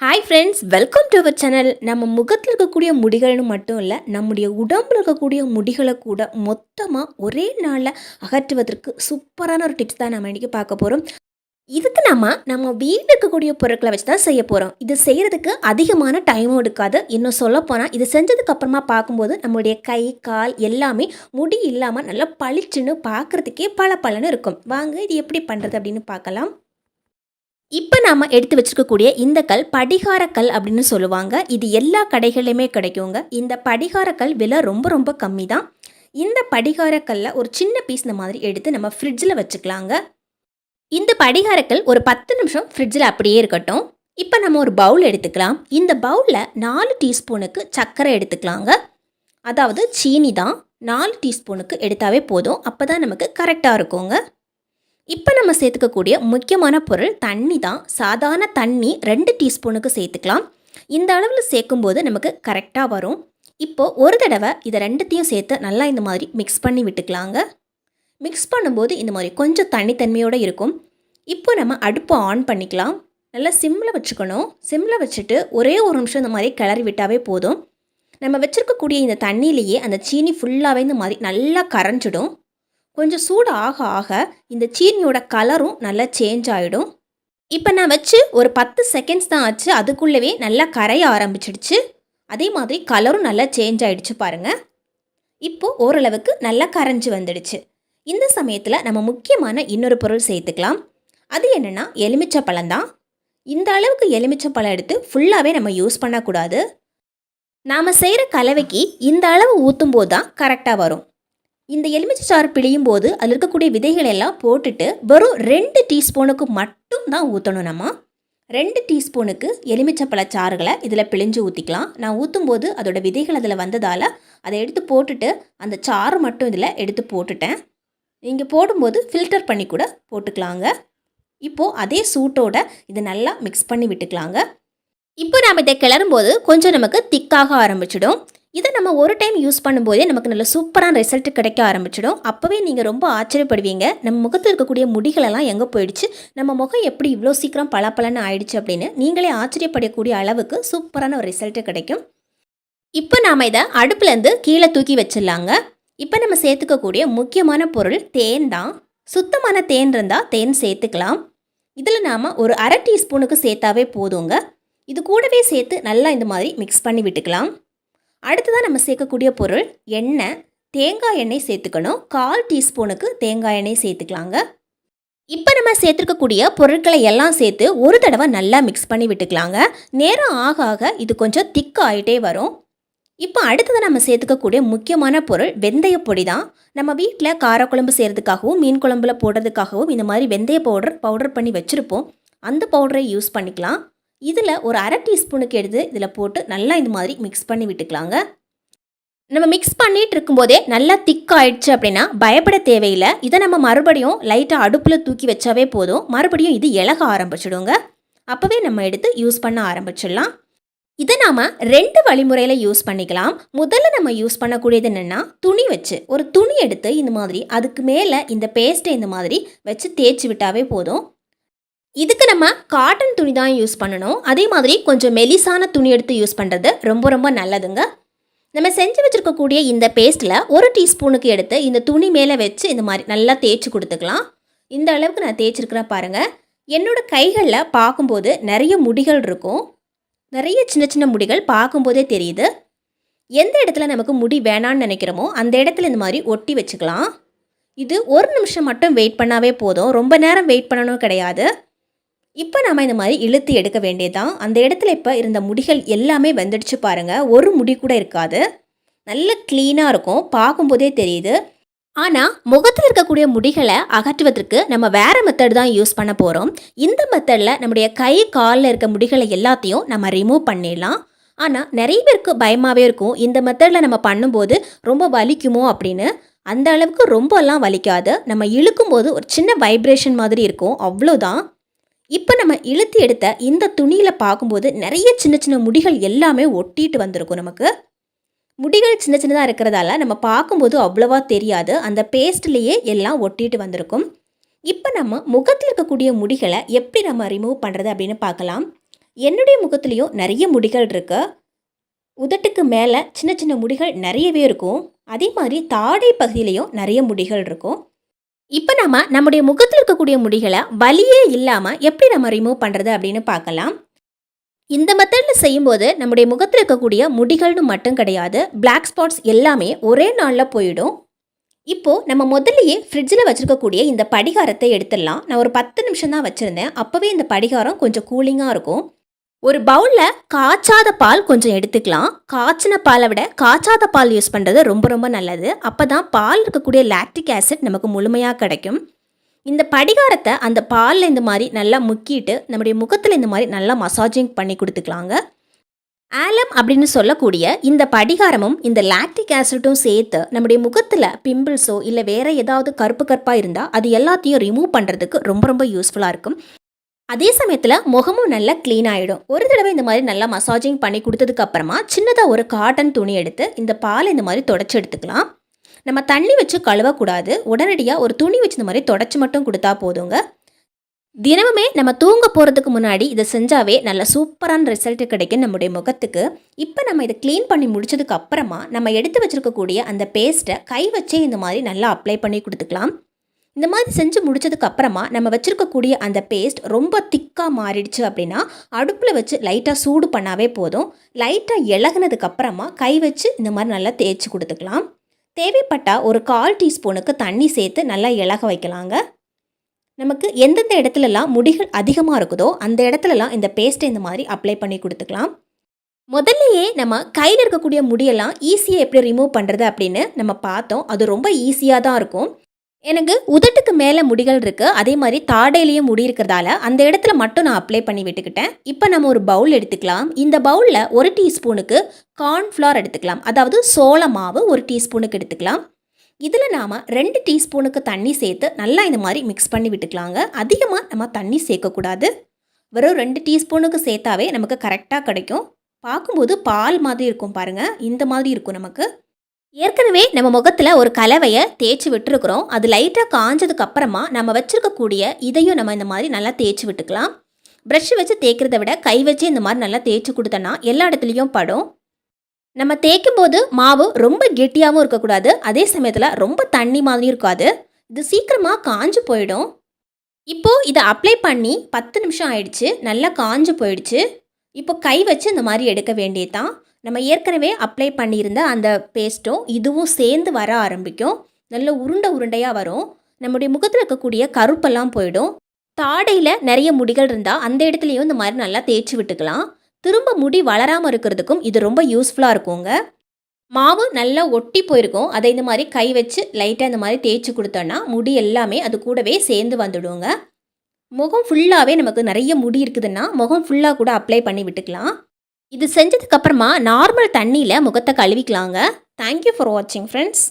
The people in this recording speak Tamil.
Hi friends welcome to our channel நம்ம முகத்தில் இருக்கக்கூடிய முடிகள்னு மட்டும் இல்லை நம்முடைய உடம்பில் இருக்கக்கூடிய முடிகளை கூட மொத்தமாக ஒரே நாளில் அகற்றுவதற்கு சூப்பரான ஒரு டிப்ஸ் தான் நம்ம இன்றைக்கி பார்க்க போகிறோம் இதுக்கு நம்ம நம்ம வீட்டில் இருக்கக்கூடிய பொருட்களை வச்சு தான் செய்ய போகிறோம் இது செய்கிறதுக்கு அதிகமான டைமும் எடுக்காது. இன்னும் சொல்லப்போனால் இது செஞ்சதுக்கப்புறமா பார்க்கும்போது நம்மளுடைய கை கால் எல்லாமே முடி இல்லாமல் நல்லா பளிச்சுன்னு பார்க்குறதுக்கே பல பலன்னு இருக்கும். வாங்க இது எப்படி பண்ணுறது அப்படின்னு பார்க்கலாம். இப்போ நாம் எடுத்து வச்சுருக்கக்கூடிய இந்த கல் படிகாரக்கல் அப்படின்னு சொல்லுவாங்க. இது எல்லா கடைகள்லையுமே கிடைக்குங்க. இந்த படிகாரக்கல் விலை ரொம்ப ரொம்ப கம்மி தான் இந்த படிகார ஒரு சின்ன பீஸ் இந்த மாதிரி எடுத்து நம்ம ஃப்ரிட்ஜில் வச்சுக்கலாங்க. இந்த படிகாரக்கல் ஒரு பத்து நிமிஷம் ஃப்ரிட்ஜில் அப்படியே இருக்கட்டும். இப்போ நம்ம ஒரு பவுல் எடுத்துக்கலாம். இந்த பவுலில் நாலு டீஸ்பூனுக்கு சர்க்கரை எடுத்துக்கலாங்க. அதாவது சீனி தான். நாலு டீஸ்பூனுக்கு எடுத்தாவே போதும். அப்போ தான் நமக்கு கரெக்டாக இருக்குங்க. இப்போ நம்ம சேர்த்துக்கக்கூடிய முக்கியமான பொருள் தண்ணி தான் சாதாரண தண்ணி ரெண்டு டீஸ்பூனுக்கு சேர்த்துக்கலாம். இந்த அளவில் சேர்க்கும்போது நமக்கு கரெக்டாக வரும். இப்போது ஒரு தடவை இதை ரெண்டுத்தையும் சேர்த்து நல்லா இந்த மாதிரி மிக்ஸ் பண்ணி விட்டுக்கலாங்க. மிக்ஸ் பண்ணும்போது இந்த மாதிரி கொஞ்சம் தண்ணித்தன்மையோடு இருக்கும். இப்போ நம்ம அடுப்பை ஆன் பண்ணிக்கலாம். நல்லா சிம்மில் வச்சுக்கணும். சிம்மில் வச்சுட்டு ஒரே ஒரு நிமிஷம் இந்த மாதிரி கிளறி விட்டாவே போதும். நம்ம வச்சுருக்கக்கூடிய இந்த தண்ணியிலேயே அந்த சீனி ஃபுல்லாகவே இந்த மாதிரி நல்லா கரைஞ்சிடும். கொஞ்சம் சூடு ஆக ஆக இந்த சீனியோட கலரும் நல்லா சேஞ்ச் ஆகிடும் இப்போ நான் வச்சு ஒரு பத்து செகண்ட்ஸ் தான் ஆச்சு. அதுக்குள்ளவே நல்லா கரைய ஆரம்பிச்சிடுச்சு. அதே மாதிரி கலரும் நல்லா சேஞ்ச் ஆகிடுச்சு பாருங்கள் இப்போது ஓரளவுக்கு நல்லா கரைஞ்சி வந்துடுச்சு. இந்த சமயத்தில் நம்ம முக்கியமான இன்னொரு பொருள் சேர்த்துக்கலாம். அது என்னென்னா எலுமிச்சை பழம்தான் இந்த அளவுக்கு எலுமிச்சை பழம் எடுத்து ஃபுல்லாகவே நம்ம யூஸ் பண்ணக்கூடாது. நாம் செய்கிற கலவைக்கு இந்த அளவு ஊற்றும் போது தான் கரெக்டாக வரும். இந்த எலுமிச்சை சாறு பிழியும் போது அதில் இருக்கக்கூடிய விதைகள் எல்லாம் போட்டுட்டு வெறும் ரெண்டு டீஸ்பூனுக்கு மட்டும் தான் ஊற்றணும் நம்ம. ரெண்டு டீஸ்பூனுக்கு எலுமிச்சப்பழ சாறுகளை இதில் பிழிஞ்சு ஊற்றிக்கலாம் நான் ஊற்றும் போது அதோட விதைகள் அதில் வந்ததால் அதை எடுத்து போட்டுட்டு அந்த சாறு மட்டும் இதில் எடுத்து போட்டுட்டேன். நீங்கள் போடும்போது ஃபில்டர் பண்ணி கூட போட்டுக்கலாங்க. இப்போது அதே சூட்டோட இதை நல்லா மிக்ஸ் பண்ணி விட்டுக்கலாங்க. இப்போ நாம் இதை கிளறும்போது கொஞ்சம் நமக்கு திக்காக ஆரம்பிச்சிடும். இதை நம்ம ஒரு டைம் யூஸ் பண்ணும்போதே நமக்கு நல்ல சூப்பரான ரிசல்ட் கிடைக்க ஆரம்பிச்சிடும். அப்போவே நீங்கள் ரொம்ப ஆச்சரியப்படுவீங்க. நம்ம முகத்தில் இருக்கக்கூடிய முடிகளெல்லாம் எங்கே போயிடுச்சு? நம்ம முகம் எப்படி இவ்வளோ சீக்கிரம் பளபளன்னு ஆயிடுச்சு அப்படின்னு நீங்களே ஆச்சரியப்படக்கூடிய அளவுக்கு சூப்பரான ஒரு ரிசல்ட் கிடைக்கும். இப்போ நாம் இதை அடுப்புலேருந்து கீழே தூக்கி வச்சிடலாங்க. இப்போ நம்ம சேர்த்துக்கக்கூடிய முக்கியமான பொருள் தேன் தான். சுத்தமான தேன் இருந்தால் தேன் சேர்த்துக்கலாம். இதில் நாம் ஒரு அரை டீஸ்பூனுக்கு சேர்த்தாவே போதுங்க. இது கூடவே சேர்த்து நல்லா இந்த மாதிரி மிக்ஸ் பண்ணி விட்டுக்கலாம். அடுத்ததாக நம்ம சேர்க்கக்கூடிய பொருள் எண்ணெய். தேங்காய் எண்ணெய் சேர்த்துக்கணும். கால் டீஸ்பூனுக்கு தேங்காய் எண்ணெய் சேர்த்துக்கலாங்க. இப்போ நம்ம சேர்த்துருக்கக்கூடிய பொருட்களை எல்லாம் சேர்த்து ஒரு தடவை நல்லா மிக்ஸ் பண்ணி விட்டுக்கலாங்க. நேரம் ஆக ஆக இது கொஞ்சம் திக் ஆகிட்டே வரும். இப்போ அடுத்தது நம்ம சேர்த்துக்கக்கூடிய முக்கியமான பொருள் வெந்தய பொடி தான். நம்ம வீட்டில் காரக்குழம்பு செய்கிறதுக்காகவும் மீன் குழம்புல போடுறதுக்காகவும் இந்த மாதிரி வெந்தய பவுடர் பவுடர் பண்ணி வச்சுருப்போம். அந்த பவுடரை யூஸ் பண்ணிக்கலாம். இதில் ஒரு அரை டீஸ்பூனுக்கு எடுத்து இதில் போட்டு நல்லா இந்த மாதிரி மிக்ஸ் பண்ணி விட்டுக்கலாங்க. நம்ம மிக்ஸ் பண்ணிகிட்டு இருக்கும்போதே நல்லா திக் ஆயிடுச்சு அப்படின்னா பயப்பட தேவையில்லை. இதை நம்ம மறுபடியும் லைட்டாக அடுப்பில் தூக்கி வச்சாவே போதும். மறுபடியும் இது இலக ஆரம்பிச்சிடுங்க. அப்போவே நம்ம எடுத்து யூஸ் பண்ண ஆரம்பிச்சிடலாம். இதை நாம் ரெண்டு வழிமுறையில் யூஸ் பண்ணிக்கலாம். முதல்ல நம்ம யூஸ் பண்ணக்கூடியது என்னென்னா துணி வச்சு. ஒரு துணி எடுத்து இந்த மாதிரி அதுக்கு மேலே இந்த பேஸ்ட்டை இந்த மாதிரி வச்சு தேய்ச்சி விட்டாவே போதும். இதுக்கு நம்ம காட்டன் துணி தான் யூஸ் பண்ணணும். அதே மாதிரி கொஞ்சம் மெலிசான துணி எடுத்து யூஸ் பண்ணுறது ரொம்ப ரொம்ப நல்லதுங்க. நம்ம செஞ்சு வச்சுருக்கக்கூடிய இந்த பேஸ்ட்டில் ஒரு டீஸ்பூனுக்கு எடுத்து இந்த துணி மேலே வச்சு இந்த மாதிரி நல்லா தேய்ச்சி கொடுத்துக்கலாம். இந்த அளவுக்கு நான் தேய்ச்சிருக்கிறேன் பாருங்கள் என்னோடய கைகளில் பார்க்கும்போது நிறைய முடிகள் இருக்கும். நிறைய சின்ன சின்ன முடிகள் பார்க்கும்போதே தெரியுது. எந்த இடத்துல நமக்கு முடி வேணான்னு நினைக்கிறோமோ அந்த இடத்துல இந்த மாதிரி ஒட்டி வச்சுக்கலாம். இது ஒரு நிமிஷம் மட்டும் வெயிட் பண்ணாவே போதும். ரொம்ப நேரம் வெயிட் பண்ணணும் கிடையாது. இப்போ நம்ம இந்த மாதிரி இழுத்து எடுக்க வேண்டியதான் அந்த இடத்துல இப்போ இருந்த முடிகள் எல்லாமே வந்துடுச்சு பாருங்கள் ஒரு முடி கூட இருக்காது. நல்ல க்ளீனாக இருக்கும். பார்க்கும்போதே தெரியுது. ஆனால் முகத்தில் இருக்கக்கூடிய முடிகளை அகற்றுவதற்கு நம்ம வேறு மெத்தட் தான் யூஸ் பண்ண போகிறோம் இந்த மெத்தடில் நம்முடைய கை காலில் இருக்க முடிகளை எல்லாத்தையும் நம்ம ரிமூவ் பண்ணிடலாம். ஆனால் நிறைய பேருக்கு பயமாகவே இருக்கும். இந்த மெத்தடில் நம்ம பண்ணும்போது ரொம்ப வலிக்குமோ அப்படின்னு. அந்த அளவுக்கு ரொம்பலாம் வலிக்காது. நம்ம இழுக்கும்போது ஒரு சின்ன வைப்ரேஷன் மாதிரி இருக்கும். அவ்வளோதான் இப்போ நம்ம இழுத்து எடுத்த இந்த துணியில் பார்க்கும்போது நிறைய சின்ன சின்ன முடிகள் எல்லாமே ஒட்டிட்டு வந்திருக்கும் நமக்கு. முடிகள் சின்ன சின்னதாக இருக்கிறதால நம்ம பார்க்கும்போது அவ்வளோவா தெரியாது. அந்த பேஸ்ட்லேயே எல்லாம் ஒட்டிட்டு வந்திருக்கும். இப்போ நம்ம முகத்தில் இருக்கக்கூடிய முடிகளை எப்படி நம்ம ரிமூவ் பண்ணுறது அப்படின்னு பார்க்கலாம். என்னுடைய முகத்துலேயும் நிறைய முடிகள் இருக்குது உதட்டுக்கு மேலே சின்ன சின்ன முடிகள் நிறையவே இருக்கும். அதே மாதிரி தாடை பகுதியிலையும் நிறைய முடிகள் இருக்கும். இப்போ நம்ம நம்முடைய முகத்தில் இருக்கக்கூடிய முடிகளை வலியே இல்லாமல் எப்படி நம்ம ரிமூவ் பண்ணுறது அப்படின்னு பார்க்கலாம். இந்த மெத்தடில் செய்யும்போது நம்முடைய முகத்தில் இருக்கக்கூடிய முடிகள்னு மட்டும் கிடையாது பிளாக் ஸ்பாட்ஸ் எல்லாமே ஒரே நாளில் போயிடும். இப்போது நம்ம முதல்லையே ஃப்ரிட்ஜில் வச்சுருக்கக்கூடிய இந்த படிகாரத்தை எடுத்துடலாம். நான் ஒரு பத்து நிமிஷம் தான் வச்சுருந்தேன். அப்போவே இந்த படிகாரம் கொஞ்சம் கூலிங்காக இருக்கும். ஒரு பவுலில் காய்ச்சாத பால் கொஞ்சம் எடுத்துக்கலாம். காய்ச்சின பாலை விட காய்ச்சாத பால் யூஸ் பண்ணுறது ரொம்ப ரொம்ப நல்லது. அப்போ தான் பால் இருக்கக்கூடிய லாக்டிக் ஆசிட் நமக்கு முழுமையாக கிடைக்கும். இந்த படிகாரத்தை அந்த பாலில் இந்த மாதிரி நல்லா முக்கிட்டு நம்முடைய முகத்தில் இந்த மாதிரி நல்லா மசாஜிங் பண்ணி கொடுத்துக்கலாங்க. ஆலம் அப்படின்னு சொல்லக்கூடிய இந்த படிகாரமும் இந்த லாக்டிக் ஆசிட்டும் சேர்த்து நம்முடைய முகத்தில் பிம்பிள்ஸோ இல்லை வேறு ஏதாவது கருப்பு கருப்பாக இருந்தால் அது எல்லாத்தையும் ரிமூவ் பண்ணுறதுக்கு ரொம்ப ரொம்ப யூஸ்ஃபுல்லாக இருக்கும். அதே சமயத்தில் முகமும் நல்லா க்ளீன் ஆகிடும் ஒரு தடவை இந்த மாதிரி நல்லா மசாஜிங் பண்ணி கொடுத்ததுக்கு அப்புறமா சின்னதாக ஒரு காட்டன் துணி எடுத்து இந்த பால் இந்த மாதிரி தொடச்சி எடுத்துக்கலாம். நம்ம தண்ணி வச்சு கழுவக்கூடாது. உடனடியாக ஒரு துணி வச்சு இந்த மாதிரி தொடச்சி மட்டும் கொடுத்தா போதுங்க. தினமுமே நம்ம தூங்க போகிறதுக்கு முன்னாடி இதை செஞ்சாவே நல்ல சூப்பரான ரிசல்ட் கிடைக்கும் நம்முடைய முகத்துக்கு. இப்போ நம்ம இதை க்ளீன் பண்ணி முடிச்சதுக்கு அப்புறமா நம்ம எடுத்து வச்சுருக்கக்கூடிய அந்த பேஸ்ட்டை கை வச்சே இந்த மாதிரி நல்லா அப்ளை பண்ணி கொடுத்துக்கலாம். இந்த மாதிரி செஞ்சு முடிச்சதுக்கு அப்புறமா நம்ம வச்சுருக்கக்கூடிய அந்த பேஸ்ட் ரொம்ப திக்காக மாறிடுச்சு அப்படின்னா அடுப்பில் வச்சு லைட்டாக சூடு பண்ணாவே போதும். லைட்டாக இலகுனதுக்கப்புறமா கை வச்சு இந்த மாதிரி நல்லா தேய்ச்சி கொடுத்துக்கலாம். தேவைப்பட்டால் ஒரு கால் டீஸ்பூனுக்கு தண்ணி சேர்த்து நல்லா இலக வைக்கலாங்க. நமக்கு எந்தெந்த இடத்துலலாம் முடிகள் அதிகமாக இருக்குதோ அந்த இடத்துலலாம் இந்த பேஸ்ட்டை இந்த மாதிரி அப்ளை பண்ணி கொடுத்துக்கலாம். முதல்லையே நம்ம கையில் இருக்கக்கூடிய முடியெல்லாம் ஈஸியாக எப்படி ரிமூவ் பண்ணுறது அப்படின்னு நம்ம பார்த்தோம். அது ரொம்ப ஈஸியாக தான் இருக்கும். எனக்கு உதட்டுக்கு மேலே முடிகள் இருக்குது அதே மாதிரி தாடையிலையும் முடி இருக்கிறதால அந்த இடத்துல மட்டும் நான் அப்ளை பண்ணி விட்டுக்கிட்டேன். இப்போ நம்ம ஒரு பவுல் எடுத்துக்கலாம். இந்த பவுலில் ஒரு டீஸ்பூனுக்கு கார்ன்ஃப்ளவர் எடுத்துக்கலாம். அதாவது சோள மாவு ஒரு டீஸ்பூனுக்கு எடுத்துக்கலாம். இதில் நாம் ரெண்டு டீஸ்பூனுக்கு தண்ணி சேர்த்து நல்லா இந்த மாதிரி மிக்ஸ் பண்ணி விட்டுக்கலாங்க. அதிகமாக நம்ம தண்ணி சேர்க்கக்கூடாது வெறும் ரெண்டு டீஸ்பூனுக்கு சேர்த்தாவே நமக்கு கரெக்டாக கிடைக்கும். பார்க்கும்போது பால் மாதிரி இருக்கும் பாருங்கள் இந்த மாதிரி இருக்கும் நமக்கு. ஏற்கனவே நம்ம முகத்தில் ஒரு கலவையை தேய்ச்சி விட்டுருக்குறோம். அது லைட்டாக காஞ்சதுக்கு அப்புறமா நம்ம வச்சுருக்கக்கூடிய இதையும் நம்ம இந்த மாதிரி நல்லா தேய்ச்சி விட்டுக்கலாம். ப்ரஷ் வச்சு தேய்க்கிறத விட கை வச்சு இந்த மாதிரி நல்லா தேய்ச்சி கொடுத்தோன்னா எல்லா இடத்துலையும் படும். நம்ம தேய்க்கும் போது மாவு ரொம்ப கெட்டியாகவும் இருக்கக்கூடாது. அதே சமயத்தில் ரொம்ப தண்ணி மாதிரியும் இருக்காது. இது சீக்கிரமாக காஞ்சு போயிடும். இப்போது இதை அப்ளை பண்ணி பத்து நிமிஷம் ஆயிடுச்சு. நல்லா காஞ்சு போயிடுச்சு. இப்போ கை வச்சு இந்த மாதிரி எடுக்க வேண்டியதான் நம்ம ஏற்கனவே அப்ளை பண்ணியிருந்த அந்த பேஸ்ட்டும் இதுவும் சேர்ந்து வர ஆரம்பிக்கும். நல்ல உருண்டை உருண்டையாக வரும். நம்முடைய முகத்தில் இருக்கக்கூடிய கருப்பெல்லாம் போயிடும். தாடையில் நிறைய முடிகள் இருந்தால் அந்த இடத்துலையும் இந்த மாதிரி நல்லா தேய்ச்சி விட்டுக்கலாம். திரும்ப முடி வளராமல் இருக்கிறதுக்கும் இது ரொம்ப யூஸ்ஃபுல்லாக இருக்குங்க. மாவு நல்லா ஒட்டி போயிருக்கும். அதை இந்த மாதிரி கை வச்சு லைட்டாக இந்த மாதிரி தேய்ச்சி கொடுத்தோன்னா முடி எல்லாமே அது கூடவே சேர்ந்து வந்துடுங்க. முகம் ஃபுல்லாகவே நமக்கு நிறைய முடி இருக்குதுன்னா முகம் ஃபுல்லாக கூட அப்ளை பண்ணி விட்டுக்கலாம். இது செஞ்சதுக்கப்புறமா நார்மல் தண்ணியில் முகத்தை கழுவிக்கலாங்க. தேங்க்யூ ஃபார் வாட்சிங் ஃப்ரெண்ட்ஸ்